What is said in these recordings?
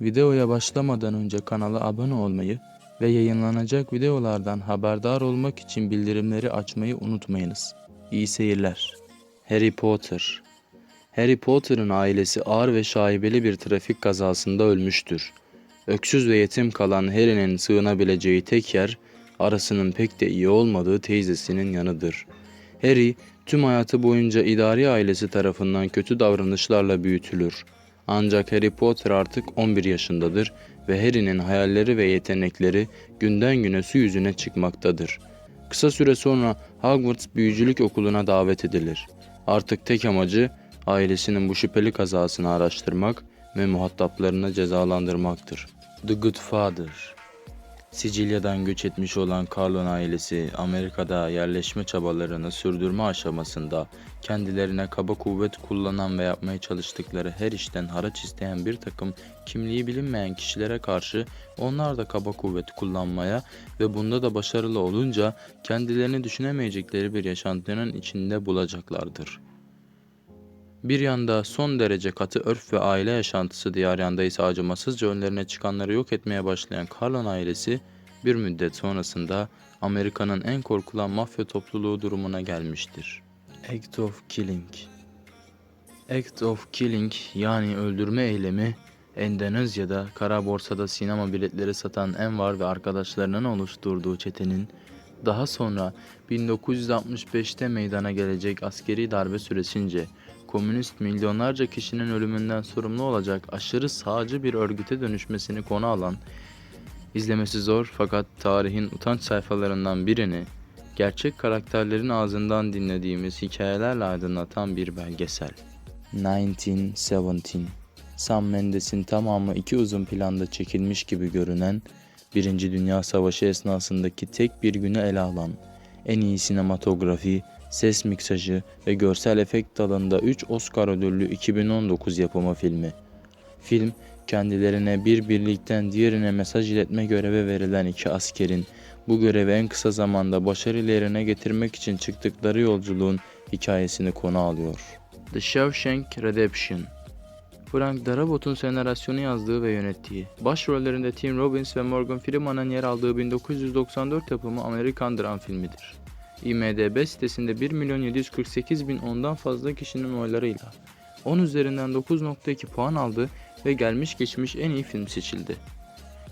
Videoya başlamadan önce kanala abone olmayı ve yayınlanacak videolardan haberdar olmak için bildirimleri açmayı unutmayınız. İyi seyirler. Harry Potter Harry Potter'ın ailesi ağır ve şaibeli bir trafik kazasında ölmüştür. Öksüz ve yetim kalan Harry'nin sığınabileceği tek yer arasının pek de iyi olmadığı teyzesinin yanıdır. Harry tüm hayatı boyunca idari ailesi tarafından kötü davranışlarla büyütülür. Ancak Harry Potter artık 11 yaşındadır ve Harry'nin hayalleri ve yetenekleri günden güne su yüzüne çıkmaktadır. Kısa süre sonra Hogwarts Büyücülük Okulu'na davet edilir. Artık tek amacı ailesinin bu şüpheli kazasını araştırmak ve muhataplarını cezalandırmaktır. The Good Father Sicilya'dan göç etmiş olan Carlon ailesi Amerika'da yerleşme çabalarını sürdürme aşamasında kendilerine kaba kuvvet kullanan ve yapmaya çalıştıkları her işten haraç isteyen bir takım kimliği bilinmeyen kişilere karşı onlar da kaba kuvvet kullanmaya ve bunda da başarılı olunca kendilerini düşünemeyecekleri bir yaşantının içinde bulacaklardır. Bir yanda son derece katı örf ve aile yaşantısı diğer yanda ise acımasızca önlerine çıkanları yok etmeye başlayan Carlon ailesi bir müddet sonrasında Amerika'nın en korkulan mafya topluluğu durumuna gelmiştir. Act of Killing Act of Killing yani öldürme eylemi Endonezya'da kara borsada sinema biletleri satan Envar ve arkadaşlarının oluşturduğu çetenin daha sonra 1965'te meydana gelecek askeri darbe süresince komünist milyonlarca kişinin ölümünden sorumlu olacak aşırı sağcı bir örgüte dönüşmesini konu alan, izlemesi zor fakat tarihin utanç sayfalarından birini gerçek karakterlerin ağzından dinlediğimiz hikayelerle aydınlatan bir belgesel. 1917 Sam Mendes'in tamamı iki uzun planda çekilmiş gibi görünen, Birinci Dünya Savaşı esnasındaki tek bir günü ele alan, en iyi sinematografi, ses miksajı ve görsel efekt dalında 3 Oscar ödüllü 2019 yapımı filmi. Film, kendilerine bir birlikten diğerine mesaj iletme görevi verilen iki askerin bu görevi en kısa zamanda başarıyla yerine getirmek için çıktıkları yolculuğun hikayesini konu alıyor. The Shawshank Redemption Frank Darabont'un senaryosyonu yazdığı ve yönettiği, başrollerinde Tim Robbins ve Morgan Freeman'ın yer aldığı 1994 yapımı Amerikan dram filmidir. IMDB sitesinde 1 milyon 748 bin ondan fazla kişinin oylarıyla 10 üzerinden 9.2 puan aldı ve gelmiş geçmiş en iyi film seçildi.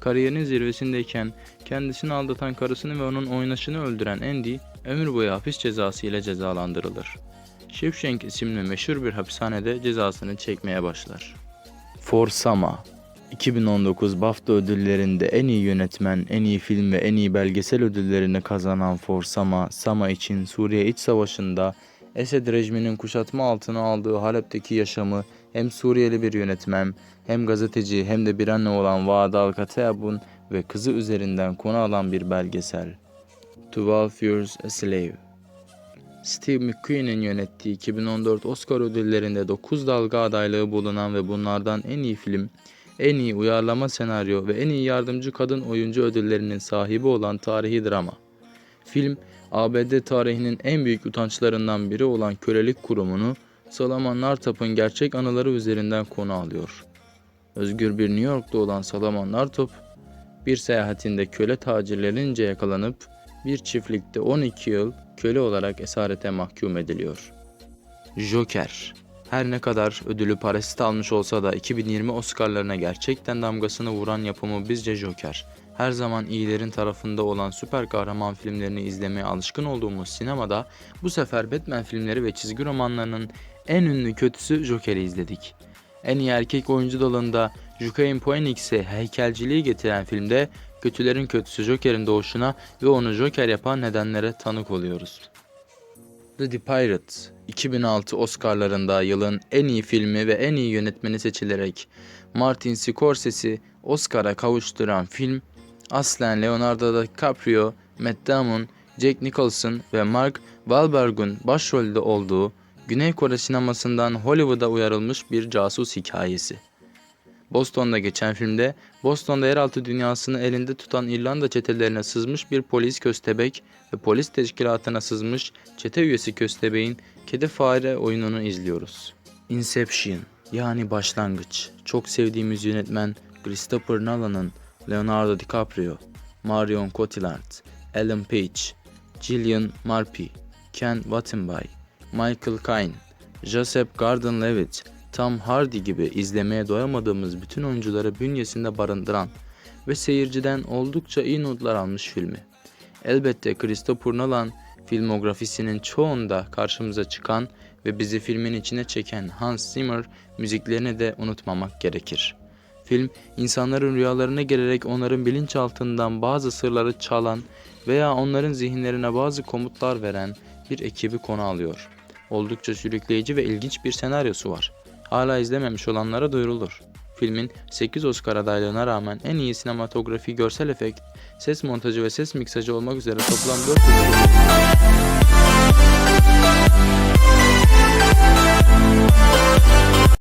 Kariyerinin zirvesindeyken kendisini aldatan karısını ve onun oynaşını öldüren Andy ömür boyu hapis cezası ile cezalandırılır. Shawshank isimli meşhur bir hapishanede cezasını çekmeye başlar. For Sama 2019 BAFTA ödüllerinde en iyi yönetmen, en iyi film ve en iyi belgesel ödüllerini kazanan For Sama, Sama için Suriye İç Savaşı'nda Esed rejiminin kuşatma altına aldığı Halep'teki yaşamı hem Suriyeli bir yönetmen, hem gazeteci hem de bir anne olan Vaada Al-Kateabun ve kızı üzerinden konu alan bir belgesel. 12 Years a Slave Steve McQueen'in yönettiği 2014 Oscar ödüllerinde 9 dalga adaylığı bulunan ve bunlardan en iyi film, en iyi uyarlama senaryo ve en iyi yardımcı kadın oyuncu ödüllerinin sahibi olan tarihi drama. Film, ABD tarihinin en büyük utançlarından biri olan kölelik kurumunu Salaman Nartop'un gerçek anıları üzerinden konu alıyor. Özgür bir New York'ta olan Salaman Nartop, bir seyahatinde köle tacirlerince yakalanıp bir çiftlikte 12 yıl köle olarak esarete mahkum ediliyor. Joker her ne kadar ödülü parasite almış olsa da 2020 Oscar'larına gerçekten damgasını vuran yapımı bizce Joker. Her zaman iyilerin tarafında olan süper kahraman filmlerini izlemeye alışkın olduğumuz sinemada bu sefer Batman filmleri ve çizgi romanlarının en ünlü kötüsü Joker'i izledik. En iyi erkek oyuncu dalında Joaquin Phoenix'e heykelciliği getiren filmde kötülerin kötüsü Joker'in doğuşuna ve onu Joker yapan nedenlere tanık oluyoruz. The Pirate 2006 Oscar'larında yılın en iyi filmi ve en iyi yönetmeni seçilerek Martin Scorsese Oscar'a kavuşturan film aslen Leonardo DiCaprio, Matt Damon, Jack Nicholson ve Mark Wahlberg'un başrolde olduğu Güney Kore sinemasından Hollywood'a uyarılmış bir casus hikayesi. Boston'da geçen filmde Boston'da yeraltı dünyasını elinde tutan İrlanda çetelerine sızmış bir polis köstebek ve polis teşkilatına sızmış çete üyesi köstebeğin kedi fare oyununu izliyoruz. Inception yani başlangıç. Çok sevdiğimiz yönetmen Christopher Nolan'ın Leonardo DiCaprio, Marion Cotillard, Ellen Page, Gillian Murphy, Ken Wattenby, Michael Caine, Joseph Gordon-Levitt, Tom Hardy gibi izlemeye doyamadığımız bütün oyuncuları bünyesinde barındıran ve seyirciden oldukça iyi notlar almış filmi. Elbette Christopher Nolan filmografisinin çoğunda karşımıza çıkan ve bizi filmin içine çeken Hans Zimmer müziklerini de unutmamak gerekir. Film, insanların rüyalarına gelerek onların bilinçaltından bazı sırları çalan veya onların zihinlerine bazı komutlar veren bir ekibi konu alıyor. Oldukça sürükleyici ve ilginç bir senaryosu var hala izlememiş olanlara duyurulur. Filmin 8 Oscar adaylığına rağmen en iyi sinematografi, görsel efekt, ses montajı ve ses miksajı olmak üzere toplam 4